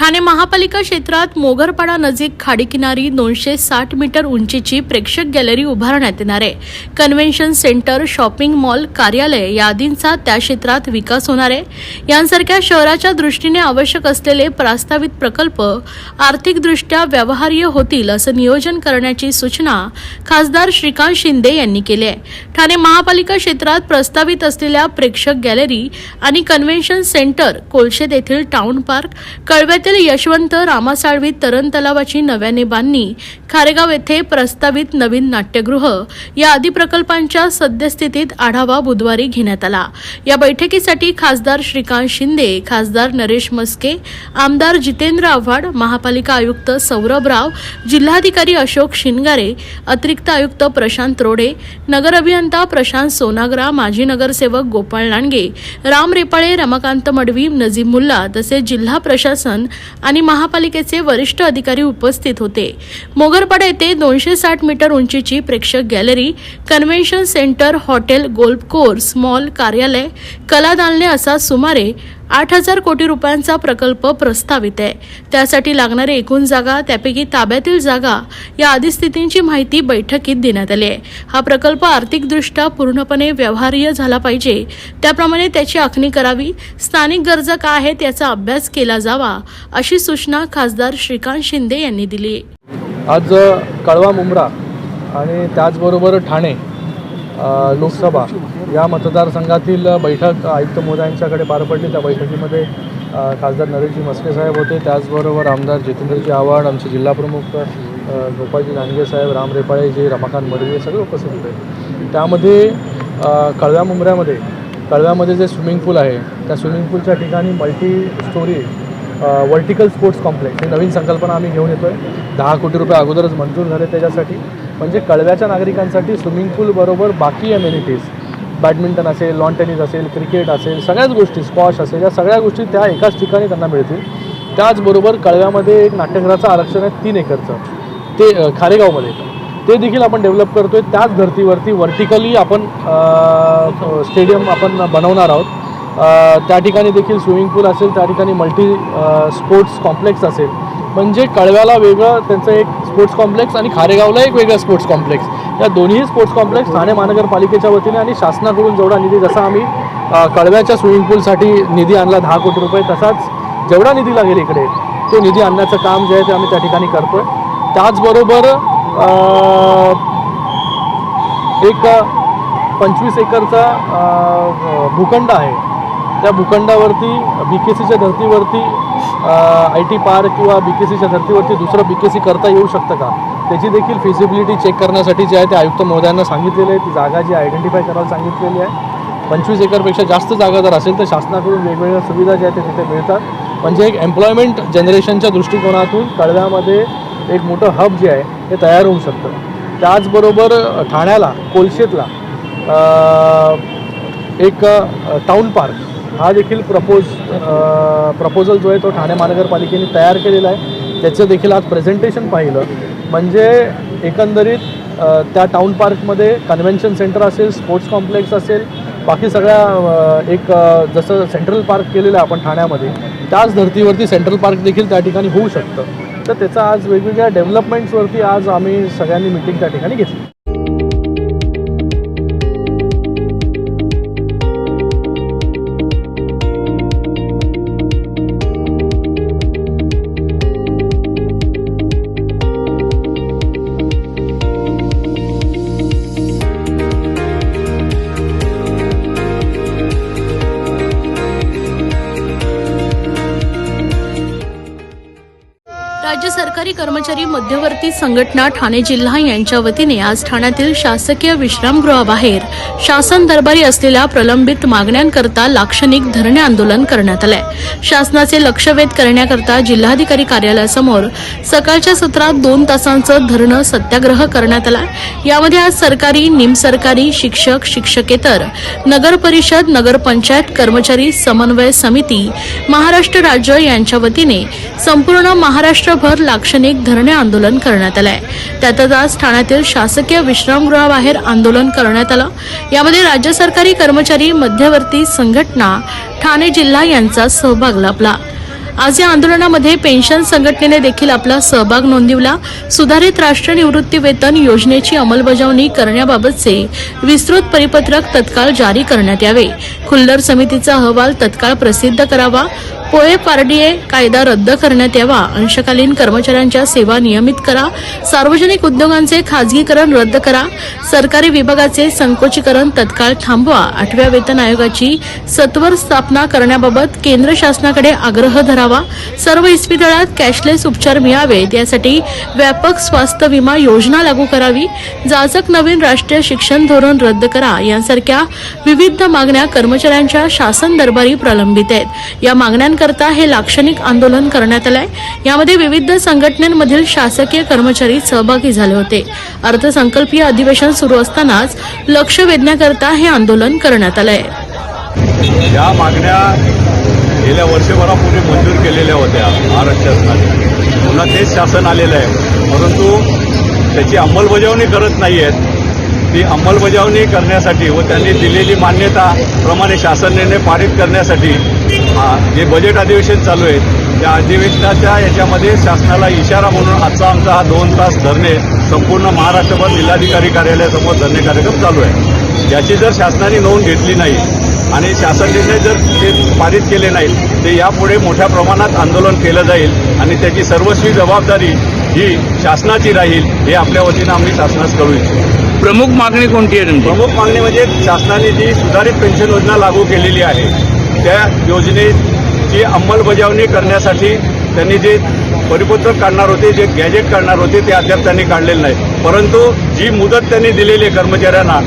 ठाणे महापालिका क्षेत्रात मोगरपाडा नजीक खाडीकिनारी दोनशे साठ मीटर उंचीची प्रेक्षक गॅलरी उभारण्यात येणार आहे. कन्व्हेन्शन सेंटर शॉपिंग मॉल कार्यालय यादींचा त्या क्षेत्रात विकास होणार आहे. यांसारख्या शहराच्या दृष्टीने आवश्यक असलेले प्रस्तावित प्रकल्प आर्थिकदृष्ट्या व्यवहार्य होतील असं नियोजन करण्याची सूचना खासदार श्रीकांत शिंदे यांनी केली आहे. ठाणे महापालिका क्षेत्रात प्रस्तावित असलेल्या प्रेक्षक गॅलरी आणि कन्व्हेन्शन सेंटर कोलशेत येथील टाउन पार्क कळव्यातील यशवंत रामासाळवी तरण तलावाची नव्याने बांधणी खारेगाव येथे प्रस्तावित नवीन नाट्यगृह. या आदी प्रकल्पांच्या सद्यस्थितीत आढावा बुधवारी घेण्यात आला. या बैठकीसाठी खासदार श्रीकांत शिंदे खासदार नरेश मस्के आमदार जितेंद्र आव्हाड महापालिका आयुक्त सौरभ राव जिल्हाधिकारी अशोक शिनगारे अतिरिक्त आयुक्त प्रशांत रोडे नगर अभियंता प्रशांत सोनागरा माजी नगरसेवक गोपाळ लांडगे राम रेपाळे रमाकांत मडवी नजीब मुल्ला तसेच जिल्हा प्रशासन आणि महापालिकेचे वरिष्ठ अधिकारी उपस्थित होते. मोगरपाडा येथे दोनशे साठ मीटर उंचीची प्रेक्षक gallery convention centre hotel golf course mall कार्यालय कला दालने असा सुमारे आठ हजार कोटी रुपयांचा प्रकल्प प्रस्तावित आहे. त्यासाठी लागणारी एकूण जागा त्यापैकी ताब्यातील जागा या आदी स्थितींची माहिती बैठकीत देण्यात आली आहे. हा प्रकल्प आर्थिकदृष्ट्या पूर्णपणे व्यवहार्य झाला पाहिजे. त्याप्रमाणे त्याची आखणी करावी. स्थानिक गरजा काय आहेत याचा अभ्यास केला जावा अशी सूचना खासदार श्रीकांत शिंदे यांनी दिली. आज कळवा मुंब्रा आणि त्याचबरोबर ठाणे लोकसभा या मतदारसंघातील बैठक आयुक्त महोदयांच्याकडे पार पडली. त्या बैठकीमध्ये खासदार नरेशजी मस्के साहेब होते. त्याचबरोबर आमदार जितेंद्रजी आव्हाड आमचे जिल्हाप्रमुख गोपाळजी लांडगे साहेब राम रेपाळेजी रमाकांत मडवी हे सगळे उपस्थित होते. त्यामध्ये कळव्या मुंबऱ्यामध्ये कळव्यामध्ये जे स्विमिंग पूल आहे त्या स्विमिंग पूलच्या ठिकाणी multi storey vertical sports complex ही नवीन संकल्पना आम्ही घेऊन येतो आहे दहा कोटी रुपये अगोदरच मंजूर झाले त्याच्यासाठी. म्हणजे कळव्याच्या नागरिकांसाठी स्विमिंग पूलबरोबर बाकी अम्युनिटीज बॅडमिंटन असेल लॉन टेनिस असेल क्रिकेट असेल सगळ्याच गोष्टी स्कॉश असेल या सगळ्या गोष्टी त्या एकाच ठिकाणी त्यांना मिळतील. त्याचबरोबर कळव्यामध्ये एक नाट्यगृहाचं आरक्षण आहे तीन एकरचं. ते खारेगावमध्ये. ते देखील आपण डेव्हलप करतो आहे त्याच धर्तीवरती वर्टिकली आपण स्टेडियम आपण बनवणार आहोत. त्या ठिकाणी देखील स्विमिंग पूल असेल त्या ठिकाणी मल्टी स्पोर्ट्स कॉम्प्लेक्स असेल. म्हणजे कळव्याला वेगळं त्यांचं एक स्पोर्ट्स कॉम्प्लेक्स आणि खारेगावला एक वेगळं स्पोर्ट्स कॉम्प्लेक्स या दोन्ही स्पोर्ट्स कॉम्प्लेक्स ठाणे महानगरपालिकेच्या वतीने आणि शासनाकडून जेवढा निधी जसा आम्ही कळव्याच्या स्विमिंग पूलसाठी निधी आणला दहा कोटी रुपये तसाच जेवढा निधी लागेल इकडे तो निधी आणण्याचं काम जे आहे ते आम्ही त्या ठिकाणी करतो आहे त्याचबरोबर एक पंचवीस एकरचा भूखंड आहे. त्या भूखंडावरती बी के सीच्या धर्तीवरती आय टी पार्क किंवा बी के सीच्या धर्तीवरती दुसरं बी के सी करता येऊ शकतं का? त्याची देखील फिजिबिलिटी चेक करण्यासाठी जे आहे ते आयुक्त महोदयांना सांगितलेलं आहे. ती जागा जी आयडेंटिफाय करायला सांगितलेली आहे. पंचवीस एकरपेक्षा जास्त जागा जर असेल तर शासनाकडून वेगवेगळ्या सुविधा ज्या आहेत ते तिथे मिळतात. म्हणजे एक एम्प्लॉयमेंट जनरेशनच्या दृष्टिकोनातून कळव्यामध्ये एक मोठं हब जे आहे ते तयार होऊ शकतं. त्याचबरोबर ठाण्याला कोलशेतला एक टाऊन पार्क हा देखील प्रपोज प्रपोजल जो आहे तो ठाणे महानगरपालिकेने तयार केलेला आहे. त्याचं देखील आज प्रेझेंटेशन पाहिलं. म्हणजे एकंदरीत त्या टाऊन पार्कमध्ये कन्व्हेन्शन सेंटर असेल स्पोर्ट्स कॉम्प्लेक्स असेल बाकी सगळ्या एक जसं सेंट्रल पार्क केलेलं आहे आपण ठाण्यामध्ये त्याच धर्तीवरती सेंट्रल पार्क देखील त्या ठिकाणी होऊ शकतं. तर त्याचा आज वेगवेगळ्या डेव्हलपमेंट्सवरती आज आम्ही सगळ्यांनी मिटिंग त्या ठिकाणी घेतली. कर्मचारी मध्यवर्ती संघटना ठाणे जिल्हा यांच्या वतीने आज ठाण्यातील शासकीय विश्रामगृहाबाहेर शासन दरबारी असलेल्या प्रलंबित मागण्यांकरता लाक्षणिक धरणे आंदोलन करण्यात आलंय. शासनाचे लक्ष वेध करण्याकरता जिल्हाधिकारी कार्यालयासमोर सकाळच्या सत्रात दोन तासांचं धरणं सत्याग्रह करण्यात आला यामध्ये आज सरकारी निमसरकारी शिक्षक शिक्षकेतर नगर परिषद नगरपंचायत कर्मचारी समन्वय समिती महाराष्ट्र राज्य यांच्या वतीने संपूर्ण महाराष्ट्रभर लाक्षणिक अनेक धरणे आंदोलन करण्यात आलंय. त्यातच आज ठाण्यातील शासकीय विश्रामगृहाबाहेर आंदोलन करण्यात आलं. यामध्ये राज्य सरकारी कर्मचारी मध्यवर्ती संघटना ठाणे जिल्हा यांचा सहभाग लाभला. आज या आंदोलनामध्ये पेन्शन संघटनेने देखील आपला सहभाग नोंदवला. सुधारित राष्ट्रीय निवृत्ती वेतन योजनेची अंमलबजावणी करण्याबाबतचे विस्तृत परिपत्रक तत्काळ जारी करण्यात यावे. खुल्लर समितीचा अहवाल तत्काळ प्रसिद्ध करावा. पोळे पारडीए कायदा रद्द करण्यात यावा. अंशकालीन कर्मचाऱ्यांच्या सेवा नियमित करा. सार्वजनिक उद्योगांचे खाजगीकरण रद्द करा. सरकारी विभागाचे संकोचीकरण तत्काळ थांबवा. आठव्या वेतन आयोगाची सत्वर स्थापना करण्याबाबत केंद्र शासनाकडे आग्रह धरावा. सर्व इस्पितळात कॅशलेस उपचार मिळावेत. यासाठी व्यापक स्वास्थ्य विमा योजना लागू करावी. जाचक नवीन राष्ट्रीय शिक्षण धोरण रद्द करा. यांसारख्या विविध मागण्या कर्मचाऱ्यांच्या शासन दरबारी प्रलंबित आहेत. या करता हे लाक्षणिक आंदोलन करण्यात आलंय. यामध्ये विविध संघटनांमधील शासकीय कर्मचारी सहभागी झाले होते. अर्थसंकल्पीय अधिवेशन सुरू असतानाच लक्ष वेधण्याकरता हे आंदोलन करण्यात आलंय. या मागण्या गेल्या वर्षभरापूर्वी मंजूर केलेल्या होत्या महाराष्ट्र शासनाने. पुन्हा तेच शासन आलेलं आहे. परंतु त्याची अंमलबजावणी करत नाही आहेत ती अंमलबजावणी करण्यासाठी व त्यांनी दिलेली मान्यता प्रमाणे शासन निर्णय पारित करण्यासाठी जे बजेट अधिवेशन चालू आहे त्या अधिवेशनाच्या याच्यामध्ये शासनाला इशारा म्हणून आजचा आमचा हा दोन तास धरणे संपूर्ण महाराष्ट्रभर जिल्हाधिकारी कार्यालयासमोर धरणे कार्यक्रम चालू आहे. याची जर शासनाने नोंद घेतली नाही आणि शासन निर्णय जर ते पारित केले नाहीत ते यापुढे मोठ्या प्रमाणात आंदोलन केलं जाईल आणि त्याची सर्वस्वी जबाबदारी ही शासनाची राहील हे आपल्या वतीनं आम्ही शासनास कळू इच्छितो. प्रमुख मागणी कोणती आहे प्रमुख मागणी म्हणजे शासनाने जी सुधारित पेन्शन योजना लागू केलेली आहे त्या योजनेची अंमलबजावणी करण्यासाठी त्यांनी जे परिपत्रक काढणार होते जे गॅजेट काढणार होते ते अद्याप त्यांनी काढलेलं नाही परंतु जी मुदत त्यांनी दिलेली आहे कर्मचाऱ्यांना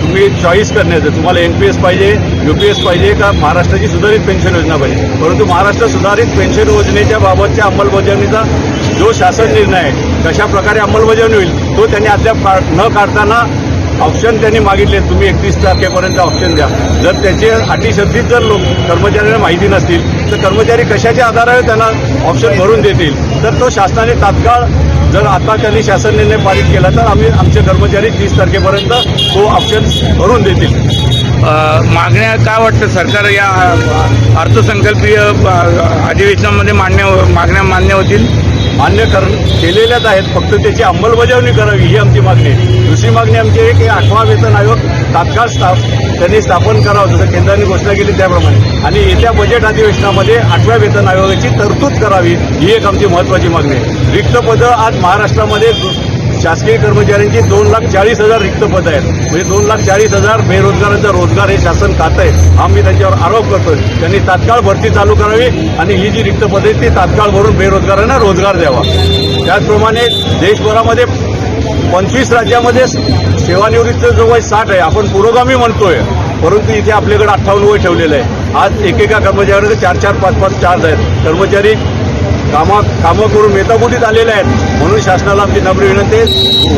तुम्ही चॉईस करण्याचं तुम्हाला एन पी एस पाहिजे यू पी एस पाहिजे का महाराष्ट्राची सुधारित पेन्शन योजना पाहिजे? परंतु महाराष्ट्र सुधारित पेन्शन योजनेच्या बाबतच्या अंमलबजावणीचा जो शासन निर्णय आहे कशा प्रकारे अंमलबजावणी होईल तो त्यांनी अद्याप काढ- न काढताना ऑप्शन त्यांनी मागितले तुम्ही एकतीस तारखेपर्यंत ऑप्शन द्या. जर त्याचे अटी शर्तीत जर लोक कर्मचाऱ्यांना माहिती नसतील तर कर्मचारी कशाच्या आधारावर त्यांना ऑप्शन भरून देतील? तर तो शासनाने तात्काळ जर आता त्यांनी शासन निर्णय पारित केला तर आम्ही आमचे कर्मचारी तीस तारखेपर्यंत तो ऑप्शन भरून देतील. मागण्या काय वाटतं? सरकार या अर्थसंकल्पीय अधिवेशनामध्ये मान्य मागण्या मान्य होतील? मान्य कर केलेल्याच आहेत. फक्त त्याची अंमलबजावणी करावी ही आमची मागणी आहे. दुसरी मागणी आमची आहे की आठवा वेतन आयोग तात्काळ स्थाप त्यांनी स्थापन करावं जसं केंद्राने घोषणा केली त्याप्रमाणे. आणि येत्या बजेट अधिवेशनामध्ये आठव्या वेतन आयोगाची तरतूद करावी ही एक आमची महत्वाची मागणी आहे. रिक्त पदं आज महाराष्ट्रामध्ये शासकीय कर्मचाऱ्यांची दोन लाख चाळीस हजार रिक्त पद आहेत. म्हणजे दोन लाख चाळीस हजार बेरोजगारांचा रोजगार हे शासन खातं आहे हा मी त्यांच्यावर आरोप करतोय. त्यांनी तात्काळ भरती चालू करावी आणि ही जी रिक्त पद आहेत ती तात्काळ भरून बेरोजगारांना रोजगार द्यावा. त्याचप्रमाणे देशभरामध्ये पंचवीस राज्यामध्ये सेवानिवृत्तीचं जो वय साठ आहे आपण पुरोगामी म्हणतोय. परंतु इथे आपल्याकडे अठ्ठावन्न वय ठेवलेलं आहे. आज एकेका कर्मचाऱ्याकडे चार चार पाच पाच चार्ज आहेत. कर्मचारी कामा कामं करून मेताबुटीत आलेले आहेत. म्हणून शासनाला आमची नम्र विनंती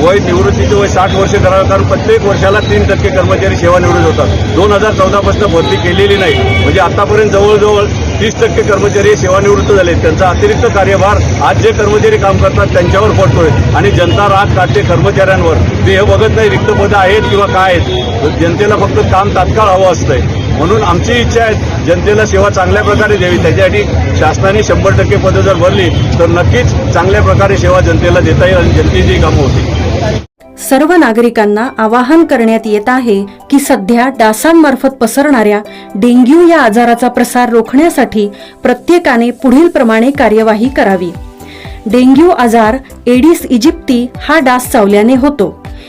वय निवृत्तीचे वय साठ वर्ष करावं कारण प्रत्येक वर्षाला तीन टक्के कर्मचारी सेवानिवृत्त होतात. दोन हजार चौदापासून भरती केलेली नाही. म्हणजे आतापर्यंत जवळजवळ तीस टक्के कर्मचारी सेवानिवृत्त झाले त्यांचा अतिरिक्त कार्यभार आज जे कर्मचारी काम करतात त्यांच्यावर पडतोय. आणि जनता राग काढते कर्मचाऱ्यांवर. ते हे बघत नाही रिक्त पदं आहेत किंवा काय आहेत. जनतेला फक्त काम तात्काळ हवं असतंय. म्हणून आमची इच्छा आहे जनतेला सेवा चांगल्या प्रकारे द्यावी. त्याच्यासाठी शासनाने शंभर टक्के पदं जर भरली तर नक्कीच चांगल्या प्रकारे सेवा जनतेला देता येईल आणि जनतेची कामं होतील. सर्व नागरिकांना आवाहन करण्यात येत आहे की सध्या डासांमार्फत पसरणाऱ्या डेंग्यू या आजाराचा प्रसार रोखण्यासाठी प्रत्येकाने पुढील प्रमाणे कार्यवाही करावी. डेंग्यू आजार एडिस इजिप्ती हा डास चावल्याने होतो.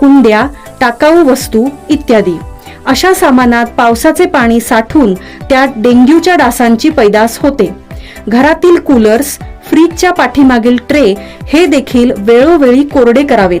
कुंड्या टाकाऊ वस्तू इत्यादी. अशा सामानात पावसाचे पाणी साठून त्यात डेंग्यूच्या डासांची पैदास होते. घरातील कूलर्स फ्रीजच्या पाठीमागील ट्रे हे देखील वेळोवेळी कोरडे करावेत.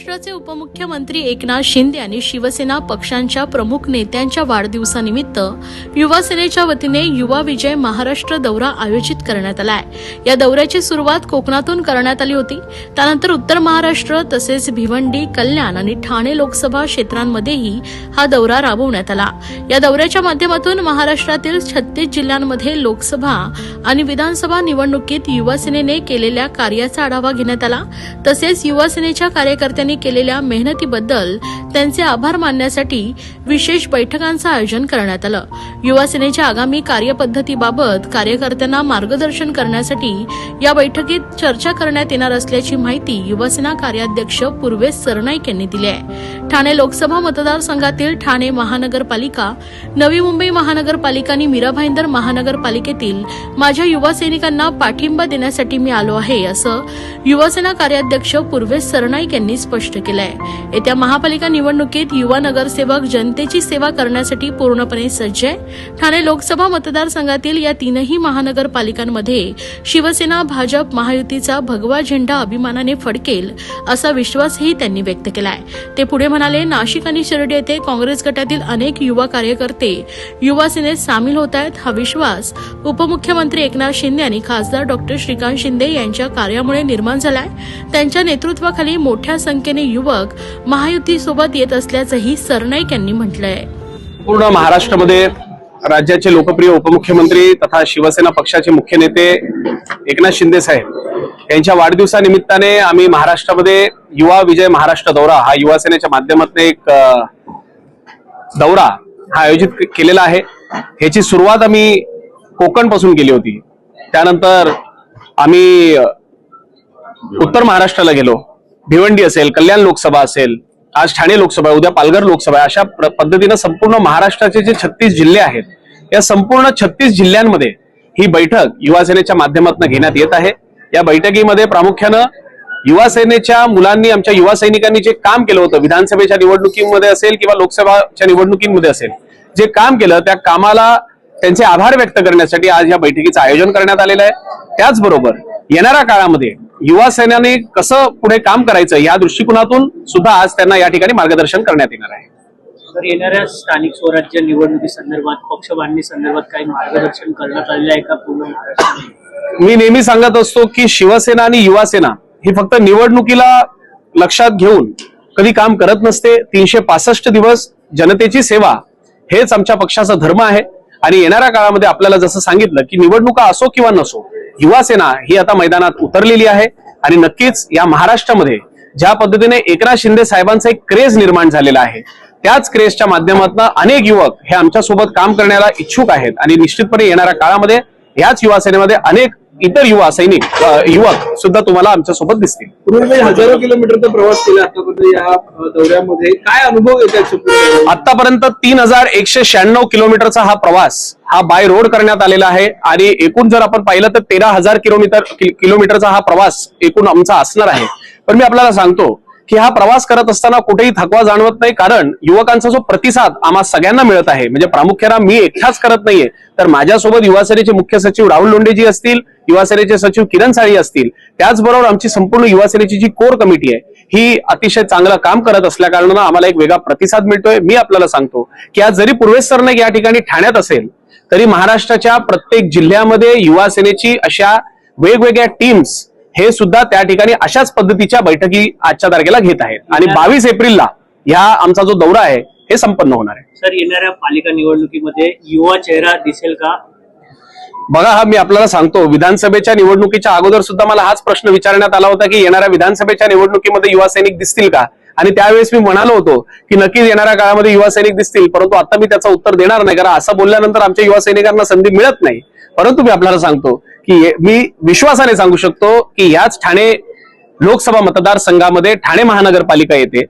महाराष्ट्राचे उपमुख्यमंत्री एकनाथ शिंदे आणि शिवसेना पक्षांच्या प्रमुख नेत्यांच्या वाढदिवसानिमित्त युवा सेनेच्या वतीने युवा विजय महाराष्ट्र दौरा आयोजित करण्यात आला आहे. या दौऱ्याची सुरुवात कोकणातून करण्यात आली होती. त्यानंतर उत्तर महाराष्ट्र तसेच भिवंडी कल्याण आणि ठाणे लोकसभा क्षेत्रांमध्येही हा दौरा राबवण्यात आला. या दौऱ्याच्या माध्यमातून महाराष्ट्रातील छत्तीस जिल्ह्यांमध्ये लोकसभा आणि विधानसभा निवडणुकीत युवा सेनेने केलेल्या कार्याचा आढावा घेण्यात आला. तसेच युवा सेनेच्या यांनी केलेल्या मेहनतीबद्दल त्यांचे आभार मानण्यासाठी विशेष बैठकांचं आयोजन करण्यात आलं. युवासेनेच्या आगामी कार्यपद्धतीबाबत कार्यकर्त्यांना मार्गदर्शन करण्यासाठी या बैठकीत चर्चा करण्यात येणार असल्याची माहिती युवासेना कार्याध्यक्ष पूर्वेश सरनाईक यांनी दिली आहे. ठाणे लोकसभा मतदारसंघातील ठाणे महानगरपालिका नवी मुंबई महानगरपालिका आणि मीरा भाईंदर महानगरपालिकेतील माझ्या युवा सैनिकांना पाठिंबा देण्यासाठी मी आलो आहे असं युवासेना कार्याध्यक्ष पूर्वेश सरनाईक यांनी स्पष्ट स्पष्ट केलंय. येत्या महापालिका निवडणुकीत युवा नगरसेवक जनतेची सेवा करण्यासाठी पूर्णपणे सज्ज आहे. ठाणे लोकसभा मतदारसंघातील या तीनही महानगरपालिकांमध्ये शिवसेना भाजप महायुतीचा भगवा झेंडा अभिमानाने फडकेल असा विश्वासही त्यांनी व्यक्त केलाय. ते पुढे म्हणाले नाशिक आणि शिर्डी येथे काँग्रेस गटातील अनेक युवा कार्यकर्ते युवा सेनेत सामील होत आहेत. हा विश्वास उपमुख्यमंत्री एकनाथ शिंदे आणि खासदार डॉक्टर श्रीकांत शिंदे यांच्या कार्यामुळे निर्माण झालाय. त्यांच्या नेतृत्वाखाली मोठ्या संख्येने युवक महायुतीसोबत येत असल्याचंही सरनाईक यांनी म्हटलंय. पूर्ण महाराष्ट्रामध्ये राज्याचे लोकप्रिय उपमुख्यमंत्री तथा शिवसेना पक्षाचे मुख्य नेते एकनाथ शिंदे साहेब यांच्या वाढदिवसानिमित्ताने आम्ही महाराष्ट्रामध्ये युवा विजय महाराष्ट्र दौरा हा युवा सेनेच्या माध्यमातून एक दौरा हा आयोजित केलेला आहे. ह्याची सुरुवात आम्ही कोकणपासून केली होती. त्यानंतर आम्ही उत्तर महाराष्ट्राला गेलो. भिवंडी असेल कल्याण लोकसभा असेल आज ठाणे लोकसभा उद्या पालघर लोकसभा अशा पद्धतीनं संपूर्ण महाराष्ट्राचे जे छत्तीस जिल्हे आहेत या संपूर्ण छत्तीस जिल्ह्यांमध्ये ही बैठक युवा सेनेच्या माध्यमातून घेण्यात येत आहे. या बैठकीमध्ये प्रामुख्यानं युवा सेनेच्या मुलांनी आमच्या युवा सैनिकांनी जे काम केलं होतं विधानसभेच्या निवडणुकीमध्ये असेल किंवा लोकसभाच्या निवडणुकीमध्ये असेल जे काम केलं त्या कामाला त्यांचे आभार व्यक्त करण्यासाठी आज या बैठकीचं आयोजन करण्यात आलेलं आहे. त्याचबरोबर येणाऱ्या काळामध्ये युवा सेनेने कसं पुढे काम करायचं या दृष्टिकोनातून सुद्धा आज त्यांना या ठिकाणी मार्गदर्शन करण्यात येणार आहे. तर येणाऱ्या स्थानिक स्वराज्य निवडणुकी संदर्भात पक्ष बांधणी संदर्भात काही मार्गदर्शन करण्यात आलेलं आहे का पूर्ण मी नेहमी सांगत असतो की शिवसेना आणि युवा सेना ही फक्त निवडणुकीला लक्षात घेऊन कधी काम करत नसते. तीनशे पासष्ट दिवस जनतेची सेवा हेच आमच्या पक्षाचा धर्म आहे. आणि येणाऱ्या काळामध्ये आपल्याला जसं सांगितलं की निवडणुका असो किंवा नसो युवा सेना ही आता मैदानात उतरलेली आहे. आणि नक्कीच या महाराष्ट्रामध्ये ज्या पद्धतीने एकनाथ शिंदे साहेबांचा एक क्रेज निर्माण झालेला आहे त्याच क्रेजच्या माध्यमातून अनेक युवक हे आमच्यासोबत काम करण्याला इच्छुक आहेत. आणि निश्चितपणे येणाऱ्या काळामध्ये याच युवा सेनेमध्ये अनेक इतर युवा सैनिक युवक सुद्धा तुम्हाला आमच्यासोबत दिसतील. हजारो किलोमीटरचा प्रवास केला आतापर्यंत या दौऱ्यामध्ये काय अनुभव येतात आतापर्यंत तीन हजार एकशे शहाण्णव किलोमीटरचा हा प्रवास हा बाय रोड करण्यात आलेला आहे. आणि एकूण जर आपण पाहिलं तर तेरा हजार किलोमीटर किलोमीटरचा हा प्रवास एकूण आमचा असणार आहे. पण मी आपल्याला सांगतो की हा प्रवास करत असताना कुठेही थकवा जाणवत नाही कारण युवकांचा जो प्रतिसाद आम्हा सगळ्यांना मिळत आहे. म्हणजे प्रामुख्यानं मी एकटाच करत नाहीये. तर माझ्यासोबत युवासेनेचे मुख्य सचिव राहुल लोंडेजी असतील युवासेनेचे सचिव किरण साळी असतील. त्याचबरोबर आमची संपूर्ण युवासेनेची जी कोर कमिटी आहे ही अतिशय चांगलं काम करत असल्या कारणानं आम्हाला एक वेगळा प्रतिसाद मिळतोय. मी आपल्याला सांगतो की आज जरी पूर्वेश सरनाईक या ठिकाणी ठाण्यात असेल तरी महाराष्ट्राच्या प्रत्येक जिल्ह्यामध्ये युवासेनेची अशा वेगवेगळ्या टीम्स हे सुद्धा त्या ठिकाणी अशाच पद्धतीच्या बैठकी आजच्या तारखेला घेत आहेत. आणि बावीस एप्रिलला ह्या आमचा जो दौरा आहे हे संपन्न होणार आहे. सर येणाऱ्या पालिका निवडणुकीमध्ये युवा चेहरा दिसेल का? बघा हा मी आपल्याला सांगतो विधानसभेच्या निवडणुकीच्या अगोदर सुद्धा मला हाच प्रश्न विचारण्यात आला होता की येणाऱ्या विधानसभेच्या निवडणुकीमध्ये युवा सैनिक दिसतील का? आणि त्यावेळेस मी म्हणालो होतो की नक्कीच येणाऱ्या काळामध्ये युवा सैनिक दिसतील परंतु आता मी त्याचं उत्तर देणार नाही कारण असं बोलल्यानंतर आमच्या युवा सैनिकांना संधी मिळत नाही. परंतु मी आपल्याला सांगतो की मी विश्वासाने सांगू शकतो की याच ठाणे लोकसभा मतदारसंघामध्ये ठाणे महानगरपालिका येते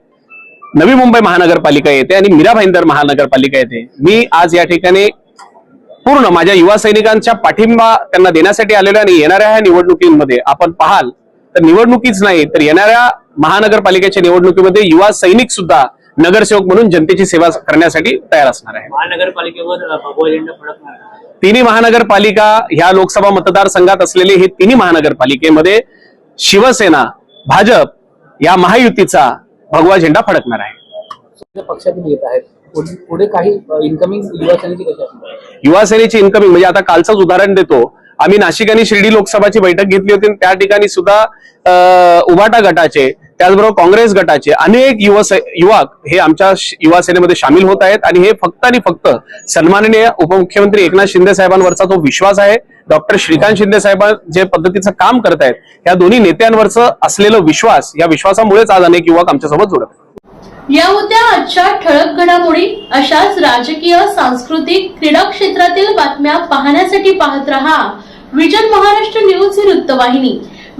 नवी मुंबई महानगरपालिका येते आणि मीरा भाईंदर महानगरपालिका येते. मी आज या ठिकाणी पूर्ण माझ्या युवा सैनिकांच्या पाठिंबा त्यांना देण्यासाठी आलेलो आहे आणि येणाऱ्या ह्या निवडणुकीमध्ये आपण पाहाल तर निवडणुकीच नाही तर येणाऱ्या महानगरपालिकेच्या निवडणुकीमध्ये युवा सैनिक सुद्धा नगरसेवक म्हणून जनतेची सेवा करण्यासाठी तयार असणार आहे. महानगरपालिकेवर तिन्ही महानगरपालिका ह्या लोकसभा मतदारसंघात असलेले हे तिन्ही महानगरपालिकेमध्ये शिवसेना भाजप या महायुतीचा भगवा झेंडा फडकणार आहे. पक्षातून येत आहेत. पुढे- पुढे काही इन्कमिंग म्हणजे आता कालचंच उदाहरण देतो. आम्ही नाशिक आणि शिर्डी लोकसभाची बैठक घेतली होती त्या ठिकाणी सुद्धा उभाटा गटाचे त्याचबरोबर काँग्रेस गटाचे अनेक युवा युवक हे आमच्या युवा सेनेमध्ये सामील होत आहेत आणि हे फक्त आणि फक्त सन्माननीय उपमुख्यमंत्री एकनाथ शिंदे साहेबांवरचा जो विश्वास आहे. डॉक्टर श्रीकांत शिंदे साहेब जे पद्धतीचं काम करत आहेत या दोन्ही नेत्यांवरचं असलेलं विश्वास या विश्वासामुळेच आज अनेक युवक आमच्यासोबत जोडत या होत्या आजच्या ठळक घडामोडी अशाच राजकीय सांस्कृतिक क्रीडा क्षेत्रातील बातम्या पाहण्यासाठी पाहत रहा. विजन महाराष्ट्र न्यूज ही वृत्तवाहिनी.